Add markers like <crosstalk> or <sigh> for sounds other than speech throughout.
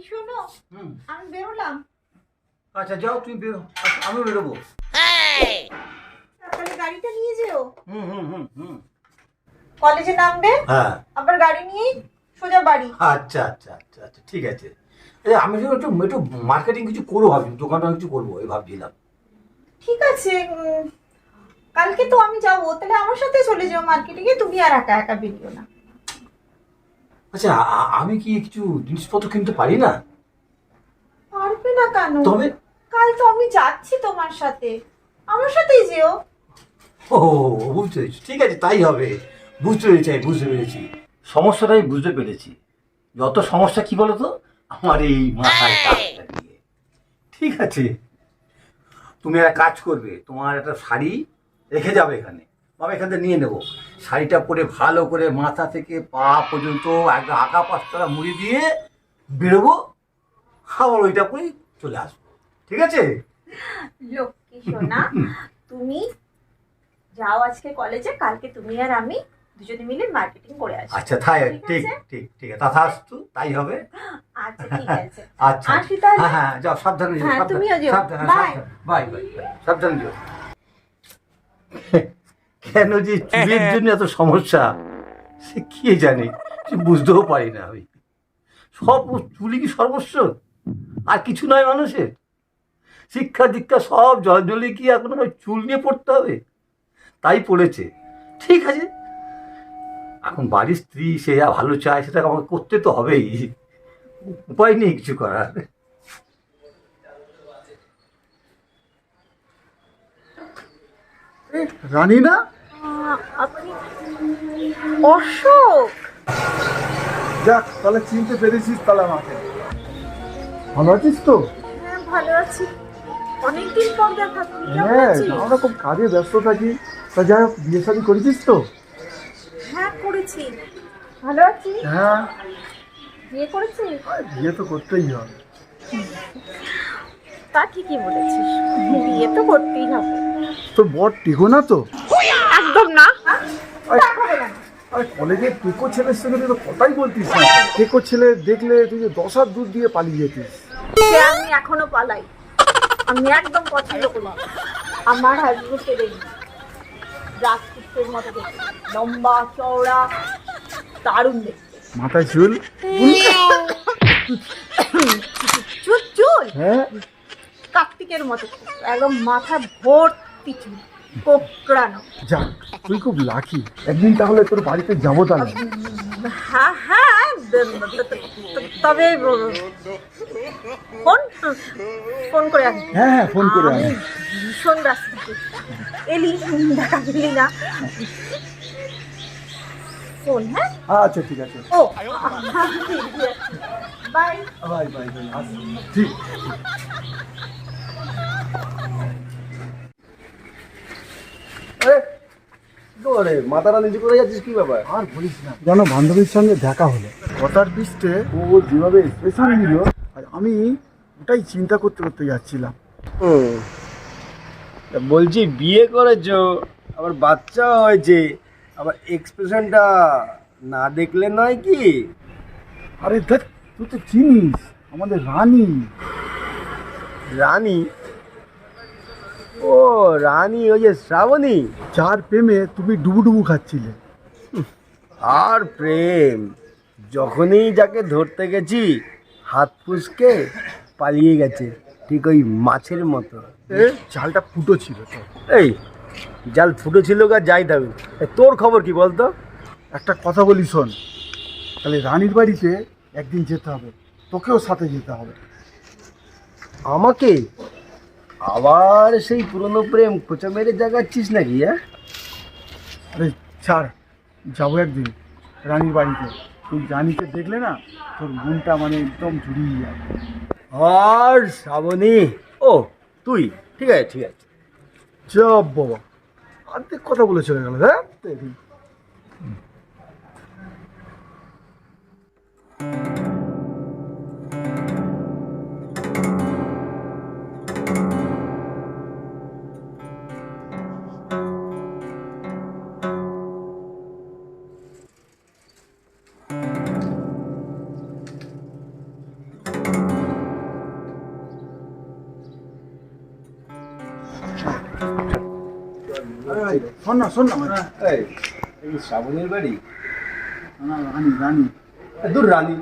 এই শোনো আমি বেরোলাম। আচ্ছা যাও তুমি বেরো। আচ্ছা, আমিও বেরোবো। তাহলে গাড়িটা নিয়ে যেও। হুম হুম হুম হুম। কলেজে নামবে? হ্যাঁ। আবার গাড়ি নিয়েই সোজা বাড়ি। আচ্ছা আচ্ছা আচ্ছা আচ্ছা ঠিক আছে। এই আমি একটু একটু মার্কেটিং কিছু করব ভাবছি দোকানটা কিছু করব এই ভাবছিলাম। ঠিক আছে কালকে তো আমি যাব তাহলে আমার সাথে চলে যাও মার্কেটিং এ তুমি আর একা একা বেরিও না। আচ্ছা আমি কি কিছু জিনিসপত্র কিনতে পারি না? পারবে না কেন? তবে কাল তো আমি যাচ্ছি তোমার সাথে। আমার সাথেই যেও। ও বুঝতে পেরেছি। ঠিক আছে তাই হবে। বুঝতে পেরেছি আমি বুঝতে পেরেছি। সমস্যাটাই বুঝতে পেরেছি। যত সমস্যা কি বলো তো আমার এই মাথায় কাজটা নিয়ে। ঠিক আছে? তুমি একটা কাজ করবে। তোমার একটা শাড়ি রেখে যাবে এখানে। বাবা এখান থেকে নিয়ে নেব। শাড়িটা পরে ভালো করে মাথা থেকে পা পর্যন্ত একটা আঁকা পাঁচতলা মুড়ি দিয়ে বেরোবো আবার ওইটা পরে চলে আসব। ঠিক আছে? লক্ষ্মী সোনা তুমি যাও আজকে কলেজে কালকে তুমি আর আমি দুজনে মিলে মার্কেটিং করে আসব। আচ্ছা তাই ঠিক ঠিক ঠিক আছে। তথাস্তু তাই হবে? আচ্ছা ঠিক আছে। <laughs> আচ্ছা আসি তাহলে? হ্যাঁ হ্যাঁ যাও সাবধানে যেও হ্যাঁ, সাবধানে তুমিও যেও। Bye. বাই বাই সাবধানে যেও। কেন যে চুলের জন্য এত সমস্যা? সে কি জানে? বুঝতেও পারি না আমি। সব চুলি কি সর্বস্ব? আর কিছু নয় মানুষের। শিক্ষা দীক্ষা সব জলে কি এখন আমার চুল নিয়ে পড়তে হবে। তাই পড়েছে। ঠিক আছে। এখন বাড়ির স্ত্রী, সে যা ভালো চায় সেটা আমাকে করতে তো হবেই। উপায় নেই কিছু করার। রানী না আপনি অশোক। যাক তাহলে চিনতে পেরেছিস তাহলে আমাকে। ভালো আছিস তো? হ্যাঁ ভালো আছি। অনেকদিন পর দেখা হ্যাঁ? আমরা খুব কাজে ব্যস্ত থাকি। তা যাই হোক বিয়ে শাদি করেছিস তো? হ্যাঁ করেছি। ভালো আছি হ্যাঁ। বিয়ে বিয়ে তো করতেই হবে। তা ঠিকই বলেছিস। বিয়ে তো করতেই হবে। তোর বর টিকো না তো? একদম না। আর কলেজের টেকো ছেলের সঙ্গে তুই তো কথাই বলতিস না। টেকো ছেলে দেখলে তুই যে দশ হাত দূর দিয়ে পালিয়ে যেতিস। সে আমি এখনও পালাই। আমি একদম পছন্দ করি না। আমার হাজবেন্ডকে দেখি রাজপুত্রের মতো দেখি লম্বা চওড়া দারুণ দেখতে। মাথায় চুল? চুল চুল। হ্যাঁ? কার্তিকের মতো। একদম মাথা ভর্তি চুল কোকড়ানো যাক তুই খুব লাকি একদিন তাহলে তোর বাড়িতে যাব তাহলে। হ্যাঁ হ্যাঁ তবে ফোন? ফোন করে আসবি হ্যাঁ হ্যাঁ ফোন করে আয়। ভীষণ ব্যস্ত। এলি দেখা পেলি না। ফোন হ্যাঁ? আচ্ছা ঠিক আছে। ও বাই। বাই বাই বাই ঠিক। করে মাথাটা নিচু করে যাচ্ছিস কি ব্যাপার? আর বলিস না। জানো বান্ধবীর সঙ্গে দেখা হলো। কথার পিস্টে ও যেভাবে দিল আর। আমি ওটাই চিন্তা করতে করতে যাচ্ছিলাম। হুম। বলছি বিয়ে করেছ আবার বাচ্চাও হয়েছে আবার এক্সপ্রেশনটা না দেখলে নয় কি? আরে দেখ তুই তো চিনিস আমাদের রানী। রানী? ও রানী ওই যে শ্রাবণী। যার প্রেমে তুমি ডুবু খাচ্ছিলে। আর প্রেম যখনই যাকে ধরতে গেছি হাত ফুসকে পালিয়ে গেছে ঠিক ওই মাছের মতো। এ চালটা ফুটো ছিল তো। এই জাল ফুটো ছিল গা যাই এ, তোর খবর কি বলতো? একটা কথা বলি শোন। তাহলে রানীর বাড়িতে একদিন যেতে হবে তোকেও সাথে যেতে হবে। আমাকে? আবার সেই পুরনো প্রেম খোঁচা মেরে জাগাচ্ছিস নাকি হ্যাঁ? আরে ছাড় যাব একদিন রানীর বাড়িতে। তুই রানীকে দেখলে না তোর মনটা মানে একদম জুড়িয়ে যাবে। আর শ্রাবণী ও তুই ঠিক আছে ঠিক আছে। চপ বাবা অর্ধেক কথা বলে চলে গেল হ্যাঁ? শোন না শোন না। এই শ্রাবণীর বাড়ি? না, রানী রানী। দূর রানী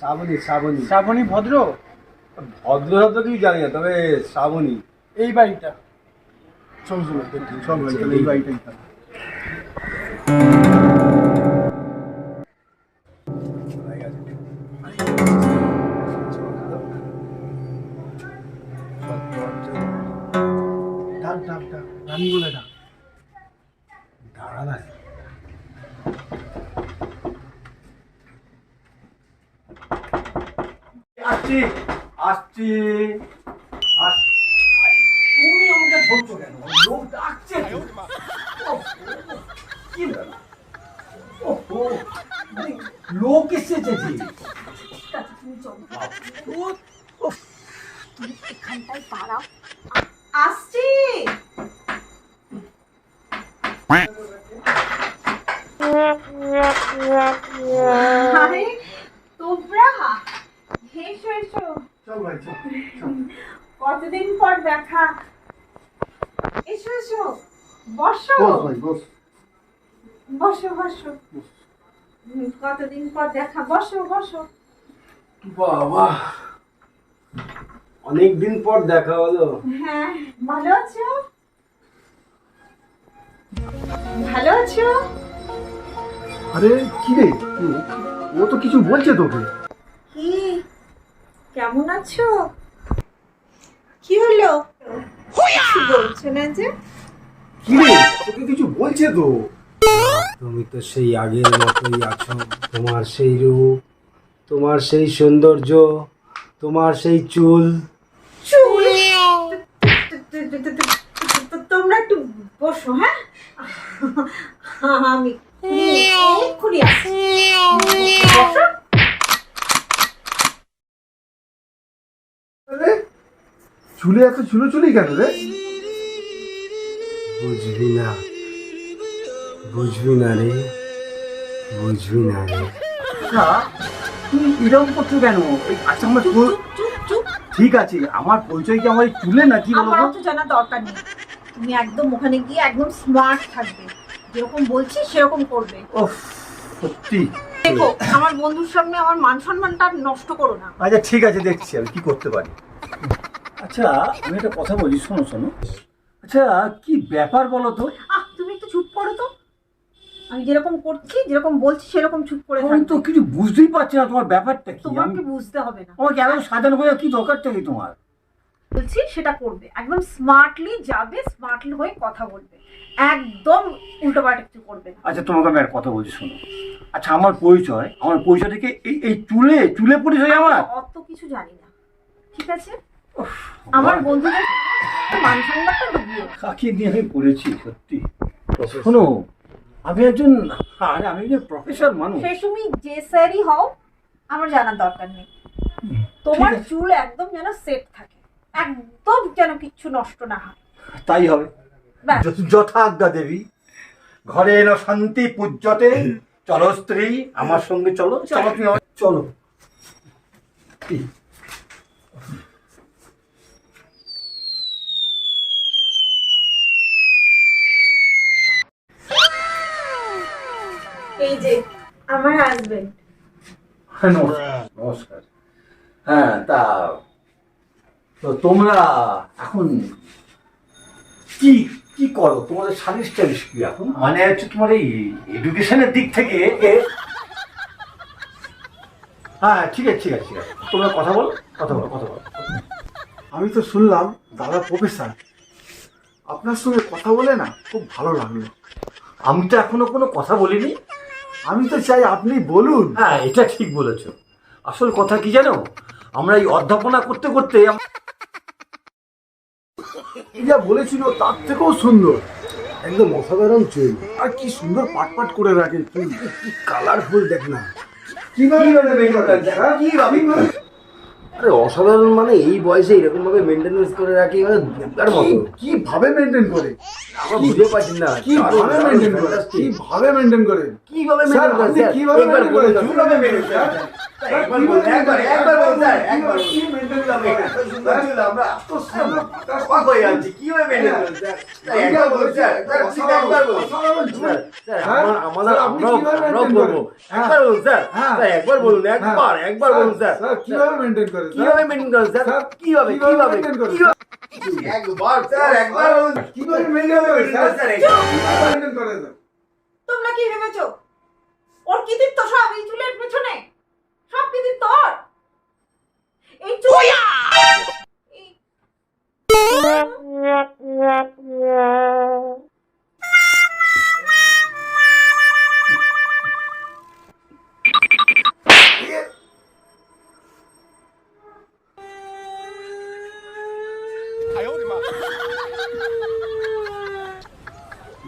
শ্রাবণী শ্রাবণী। শ্রাবণী ভদ্র? ভদ্র শব্দ কি জানি না তবে শ্রাবণী। এই বাড়িটা। চল চল চল এই বাড়িটাই ডাক ডাক ডাক। রানী বলে ডাক। দাঁড়া না আসছি আসছি আসছি। তুমি আমাকে ধরছো কেন? লোক ডাকছে কি মানে লোক এসেছে তুমি এখানটায় দাঁড়াও। আসছি। আরে তোমরা এসো এসো কতদিন পর দেখা? এসো এসো। বসো। বস বস। কতদিন পর দেখা? বসো বসো। বাবা অনেক দিন পর দেখা হলো। হ্যাঁ ভালো আছো? ভালো আছো? আরে কি রে? ও তো কিছু বলছে তোকে। কি? কেমন আছো? কি হলো? কিছু বলছো না যে? কি রে? তোকে কিছু বলছে তো। তুমি তো সেই আগের মতোই আছো। তোমার সেই রূপ তোমার সেই সৌন্দর্য তোমার সেই চুল। চুল? তোমরা একটু বসো হ্যাঁ? আমি এক্ষুনি আসছি চুলে এত চুলো চুলি কেন রে? বুঝবি না। বুঝবি না রে। বুঝবি না রে। আচ্ছা তুমি এরকম করছ কেন? আচ্ছা আমার ঠিক আছে আমার পরিচয় কি আমার চুলে নাকি বলো আমার তো? জানা দরকার নেই। তুমি একদম ওখানে গিয়ে একদম স্মার্ট থাকবে। যেরকম বলছি সেরকম করবে। সত্যি। দেখো আমার বন্ধুর সামনে আমার মান সম্মানটা নষ্ট করো না। আচ্ছা ঠিক আছে দেখছি আমি কি করতে পারি। আচ্ছা আমি একটা কথা বলি শোনো শোনো। আচ্ছা কি ব্যাপার বলো তো? আহ তুমি একটু চুপ করো তো। আমি যেরকম করছি যেরকম বলছি সেরকম চুপ করে আমি তো কিছু বুঝতেই পারছি না তোমার ব্যাপারটা কি। তোমাকে বুঝতে হবে না। তোমাকে এত সাজানো করে কি দরকারটা কি তোমার? বলছি সেটা করবে। একদম স্মার্টলি যাবে স্মার্টলি হয়ে কথা বলবে। একদম উল্টোপাল্টা কিছু করবে না। আচ্ছা তোমাকে আমি আর কথা বলছি শোনো। আচ্ছা আমার পরিচয় আমার পরিচয় থেকে এই এই চুলে চুলে পরিচয় আমার? অত কিছু জানি না। ঠিক আছে? আমার বন্ধুদের মান সম্মানটা ডুবিয়ে কাকে নিয়ে আমি পড়েছি সত্যি? শোনো আমি একজন আরে আমি একজন প্রফেসর মানুষ। সে তুমি যে স্যারই হও আমার জানার দরকার নেই। তোমার চুল একদম যেন সেট থাকে। একদম যেন কিচ্ছু নষ্ট না হয়। তাই হবে। যথাজ্ঞা দেবী ঘরে এলো শান্তি পূজ্যতে চলো স্ত্রী আমার সঙ্গে চলো। চলো। তুমি চলো। এই যে আমার হাজবেন্ড হ্যাঁ, নমস্কার নমস্কার। হ্যাঁ তা তো তোমরা এখন কি কি করো? তোমাদের সার্ভিস টার্ভিস কি এখন? মানে হচ্ছে তোমার এই এডুকেশনের দিক থেকে এ- হ্যাঁ ঠিক আছে ঠিক আছে ঠিক আছে। তোমরা কথা বলো কথা বলো কথা বলো। আমি তো শুনলাম দাদা প্রফেসর আপনার সঙ্গে কথা বলে না খুব ভালো লাগল। আমি তো এখনও কোনো কথা বলিনি। আমি তো চাই আপনি বলুন। হ্যাঁ এটা ঠিক বলেছ। আসল কথা কি জানো? আমরা এই অধ্যাপনা করতে করতে যা বলেছিল তার থেকেও সুন্দর। একদম অসাধারণ চুল। আর কি সুন্দর পাট পাট করে রাখে। তুই কালারফুল দেখ না। কীভাবে কি আরে অসাধারণ মানে এই বয়সে এরকম ভাবে মেনটেনেন্স করে রাখি মানে দেবদার মতো কীভাবে মেনটেন করে আমরা বুঝতে পারছি না কীভাবে মেনটেন করে fantastic। কীভাবে মেনটেন করে কীভাবে স্যার, মেনটেন করে স্যার? কীভাবে একবার কীভাবে একবার বলুন, স্যার, একবার। কি? এত সুন্দর ছিল, আমরা সুন্দর অবাক হয়ে যাচ্ছি। কীভাবে maintain করেন, স্যার? একবার বলুন, স্যার, একবার। অসাধারণ, স্যার? আমার- আমাদের আমরাও- আমরাও করব। একবার বলুন, স্যার। স্যার, একবার বলুন, একবার। একবার বলুন, স্যার। স্যার কীভাবে মেনটেন করে? কীভাবে মেনটেন করবে স্যার? কীভাবে, কীভাবে একবার, স্যার, একবার কি কীভাবে মেনটেন করে স্যার? স্যার, একবার। মেনটেন করবে তোমরা কি ভেবেছো? ওর কৃতিত্ব সব এই চুলের পেছনে।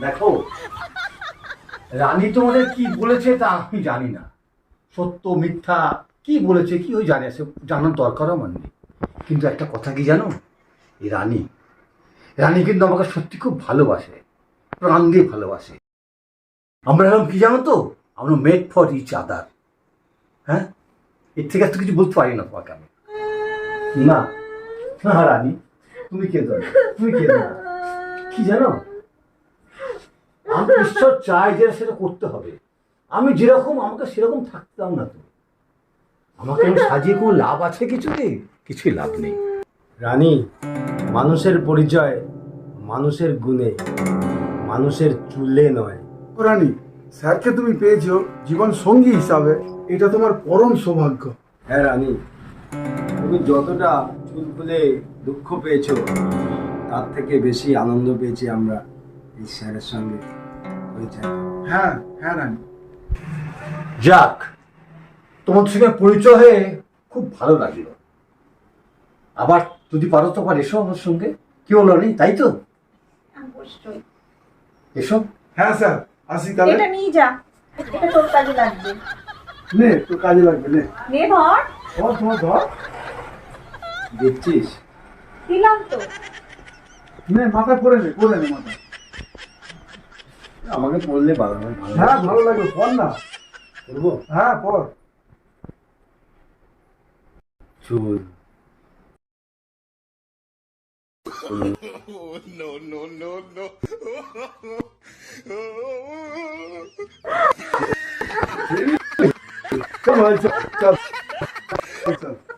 দেখো, রানী তোমাদের কি বলেছে তা আমি জানি না। সত্য, মিথ্যা, কি বলেছে, কি ওই জানে সে জানার দরকার আমার নেই। কিন্তু একটা কথা কি জানো? এই রানী রানী কিন্তু আমাকে সত্যি খুব ভালোবাসে, প্রাণ দিয়ে ভালোবাসে। আমরা এরকম কি জানো তো? আমরা মেড ফর ইচ আদার হ্যাঁ? এর থেকে এত কিছু বলতে পারি না তোমাকে আমি। না না রানী, তুমি কে না তুমি কে না কি জানো? আমি ঈশ্বর চাই যে সেটা করতে হবে। আমি যেরকম আমাকে সেরকম থাকতে দাও না তো আমাকে সাজিয়ে কোনো লাভ আছে কিছুতে কিছুই লাভ নেই। রানী মানুষের পরিচয় মানুষের গুণে মানুষের চুলে নয়। রানী স্যারকে তুমি পেয়েছ জীবন সঙ্গী হিসাবে। এটা তোমার পরম সৌভাগ্য। হ্যাঁ রানী তুমি যতটা চুল খুলে দুঃখ পেয়েছ তার থেকে বেশি আনন্দ পেয়েছি আমরা এই স্যারের সঙ্গে। পরিচয় হ্যাঁ হ্যাঁ রানী। যাক তোমার সঙ্গে পরিচয় হয়ে খুব ভালো লাগল। আবার যদি পারো তো আবার এসো আমার সঙ্গে। কি বলো নি তাই তো? অবশ্যই। এসো। হ্যাঁ স্যার আসি তাহলে। এটা নিয়ে যা। এটা তোর কাজে লাগবে। নে তোর কাজে লাগবে নে। নে ধর। ধর তোমার ধর। দেখছিস? দিলাম তো। নে মাথায় পরে নে পরে নে মাথায়। আমাকে পড়লে ভালো হ্যাঁ ভালো লাগবে পর না। করব হ্যাঁ পর চুল। ভাই, চল। চল চল।